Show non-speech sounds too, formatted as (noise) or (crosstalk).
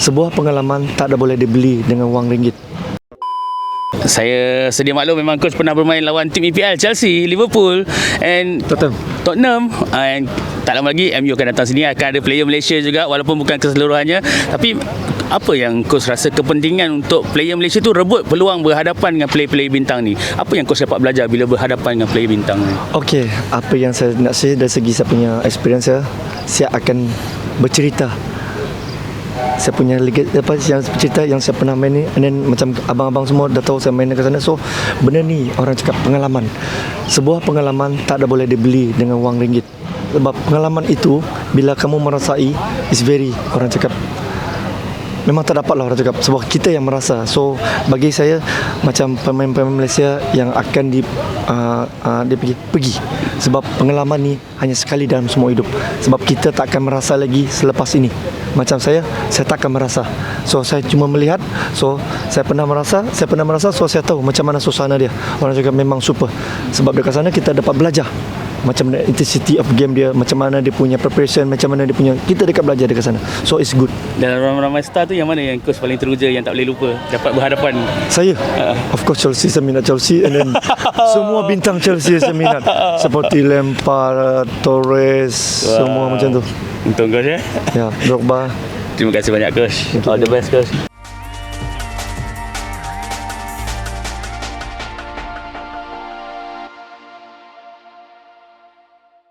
Sebuah pengalaman tak ada boleh dibeli dengan wang ringgit. Saya sedia maklum memang coach pernah bermain lawan tim EPL Chelsea, Liverpool and Tottenham. Tottenham and tak lama lagi MU akan datang sini akan ada player Malaysia juga walaupun bukan keseluruhannya tapi apa yang coach rasa kepentingan untuk player Malaysia tu rebut peluang berhadapan dengan player-player bintang ni apa yang coach dapat belajar bila berhadapan dengan player bintang ni Okey, apa yang saya nak share dari segi saya punya experience saya, saya akan bercerita saya punya liga apa yang cerita yang saya pernah main ni and then macam abang-abang semua dah tahu saya main ke sana. So benda ni orang cakap pengalaman. Sebuah pengalaman tak ada boleh dibeli dengan wang ringgit. Sebab pengalaman itu bila kamu merasai is very orang cakap. Memang tak dapat lah orang cakap. Sebab kita yang merasa. So bagi saya Macam pemain-pemain Malaysia Yang akan di uh, uh, Dia pergi Pergi. Sebab pengalaman ni Hanya sekali dalam semua hidup. Sebab kita tak akan merasa lagi Selepas ini Macam saya Saya tak akan merasa. So saya cuma melihat So saya pernah merasa Saya pernah merasa So saya tahu macam mana suasana dia. Orang cakap memang super. Sebab dekat sana kita dapat belajar macam mana intensity of game dia macam mana dia punya preparation macam mana dia punya kita dekat belajar dekat sana. So it's good. Dalam ramai-ramai star tu yang mana? Yang coach paling teruja yang tak boleh lupa dapat berhadapan. Saya? Of course Chelsea Saya minat Chelsea And then (laughs) Semua bintang Chelsea Saya minat. Seperti Lampard Torres Semua macam tu. Untung coach ya Ya Drogba. Terima kasih banyak coach. All the best coach